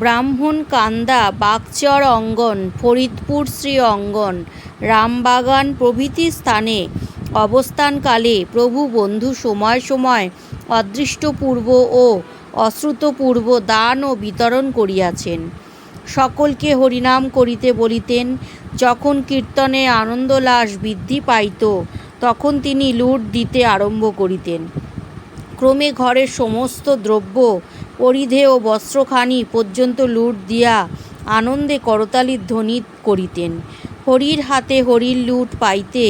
ব্রাহ্মণ কান্দা বাগচর অঙ্গন, ফরিদপুর শ্রী অঙ্গন, রামবাগান প্রভৃতি স্থানে অবস্থানকালে প্রভু বন্ধু সময় সময় অদৃষ্টপূর্ব ও অশ্রুতপূর্ব দান ও বিতরণ করিয়াছেন। সকলকে হরিনাম করিতে বলিতেন, যখন কীর্তনে আনন্দলাস বৃদ্ধি পাইত, তখন তিনি লুট দিতে আরম্ভ করিতেন। ক্রমে ঘরের সমস্ত দ্রব্য পরিধেয় বস্ত্রখানি পর্যন্ত লুট দিয়া আনন্দে করতালির ধ্বনি করিতেন। হরির হাতে হরির লুট পাইতে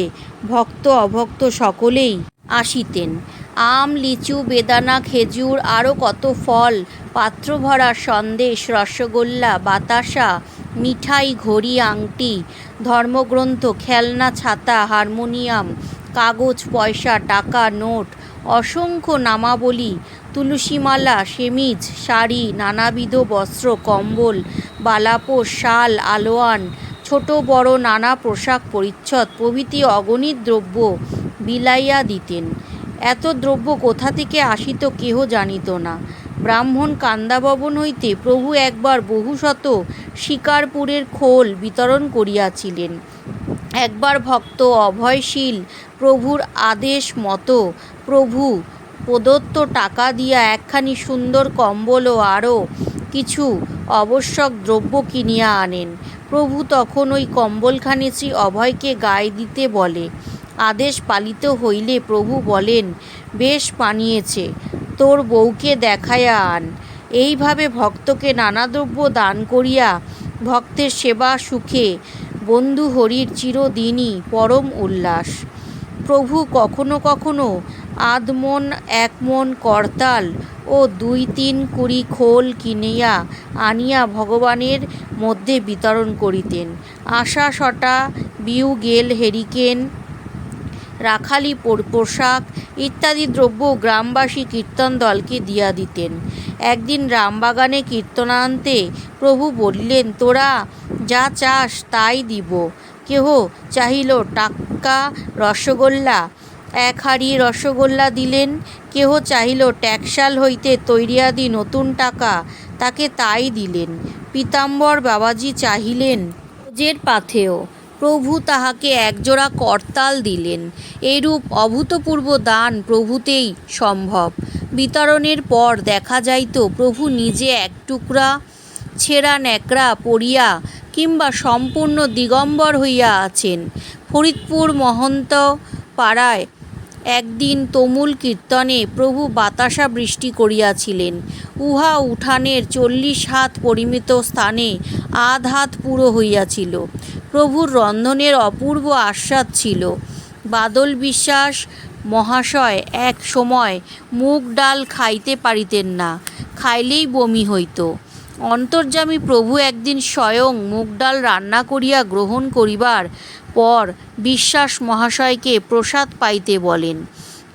ভক্ত অভক্ত সকলেই আসিতেন। আম, লিচু, বেদানা, খেজুর আরও কত ফল পাত্র ভরা সন্দেশ, রসগোল্লা, বাতাসা, মিঠাই, ঘড়ি, আংটি, ধর্মগ্রন্থ, খেলনা, ছাতা, হারমোনিয়াম, কাগজ, পয়সা, টাকা, নোট, অসংখ্য নামাবলী তুলসীমালা, সেমিজ, শাড়ি, নানাবিধ বস্ত্র, কম্বল বালাপোষ শাল, আলোয়ান, ছোট বড় নানা পোশাক পরিচ্ছদ, প্রভৃতি অগণিত দ্রব্য বিলাইয়া দিতেন। এত দ্রব্য কোথা থেকে আসিত কেহ জানিত না। ব্রাহ্মণ কান্দাভবন হইতে প্রভু একবার বহুশত শিকারপুরের খোল বিতরণ করিয়াছিলেন। একবার ভক্ত অভয়শীল প্রভুর আদেশ মতো, প্রভু প্রদত্ত টাকা দিয়া একখানি সুন্দর কম্বল ও আরও কিছু আবশ্যক দ্রব্য কিনিয়া আনেন। প্রভু তখন ওই কম্বলখানি শ্রী অভয়কে গায়ে দিতে বলে। আদেশ পালিত হইলে প্রভু বলেন, বেশ পানিয়েছে তোর বউকে দেখাইয়া আন। এইভাবে ভক্তকে নানা দ্রব্য দান করিয়া ভক্তের সেবা সুখে বন্ধু হরির চিরদিনই পরম উল্লাস। প্রভু কখনো কখনো আধমন, একমন, করতাল ও দুই তিন কুড়ি খোল কিনিয়া আনিয়া ভগবানের মধ্যে বিতরণ করিতেন। আশা শটা বিউ গেল হেরিকেন, রাখালি পোশাক ইত্যাদি দ্রব্য গ্রামবাসী কীর্তন দলকে দিয়া দিতেন। একদিন রামবাগানে কীর্তনান্তে প্রভু বললেন, তোরা যা চাস তাই দিব। কেহ চাহিল টাক্কা, রসগোল্লা এক হাঁড়ি রসগোল্লা দিলেন, কেহ চাহিল ট্যাক্সাল হইতে তৈরিয়াদি নতুন টাকা, তাকে তাই দিলেন। পীতাম্বর বাবাজি চাহিলেন ভোজের পাথেয়, প্রভু তাহাকে একজোড়া করতাল দিলেন। এরূপ অভূতপূর্ব দান প্রভুতেই সম্ভব। বিতরণের পর দেখা যাইত প্রভু নিজে এক টুকরা ছেঁড়া ন্যাকড়া পড়িয়া কিংবা সম্পূর্ণ দিগম্বর হইয়া আছেন। ফরিদপুর মহন্ত পাড়ায় একদিন তমুল কীর্তনে প্রভু বাতাসা বৃষ্টি করিয়াছিলেন। উহা উঠানের চল্লিশ হাত পরিমিত স্থানে আধ হাত পুরো হইয়াছিল। প্রভুর রন্ধনের অপূর্ব আস্বাদ ছিল। বাদল বিশ্বাস, মহাশয়, এক সময় মুগ ডাল খাইতে পারিতেন না, খাইলেই বমি হইত। অন্তর্যামী প্রভু একদিন স্বয়ং মুগ ডাল রান্না করিয়া গ্রহণ করিবার পর বিশ্বাস মহাশয়কে প্রসাদ পাইতে বলেন।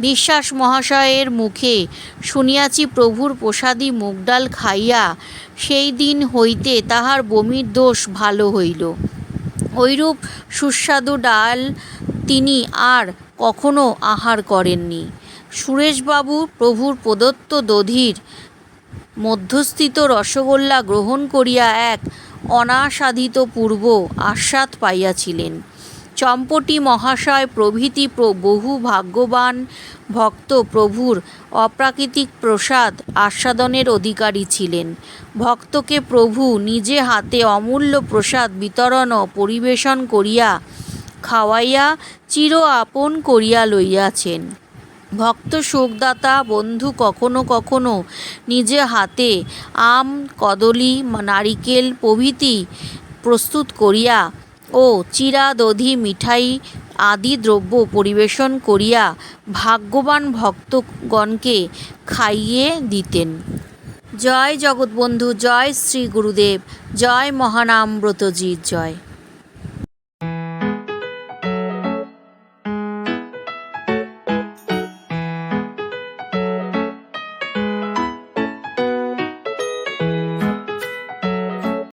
বিশ্বাস মহাশয়ের মুখে শুনিয়াছি প্রভুর প্রসাদী মুগ ডাল খাইয়া সেই দিন হইতে তাহার বমির দোষ ভালো হইল। ঐরূপ সুস্বাদু ডাল তিনি আর কখনো আহার করেননি। সুরেশবাবু প্রভুর প্রদত্ত দধির মধ্যস্থিত রসগোল্লা গ্রহণ করিয়া এক অনাসাধিত পূর্ব আস্বাদ পাইয়াছিলেন। চম্পটি মহাশয় প্রভৃতি বহু ভাগ্যবান ভক্ত প্রভুর অপ্রাকৃতিক প্রসাদ আস্বাদনের অধিকারী ছিলেন। ভক্তকে প্রভু নিজে হাতে অমূল্য প্রসাদ বিতরণ ও পরিবেশন করিয়া খাওয়াইয়া চির আপন করিয়া লইয়াছেন। ভক্ত শোকদাতা বন্ধু কখনো কখনো নিজে হাতে আম, কদলী, নারিকেল প্রভৃতি প্রস্তুত করিয়া ও চিরা দধি মিঠাই আদি দ্রব্য পরিবেশন করিয়া ভাগ্যবান ভক্তগণকে খাইয়ে দিতেন। জয় জগৎবন্ধু, জয় শ্রী গুরুদেব, জয় মহানামব্রতজির জয়।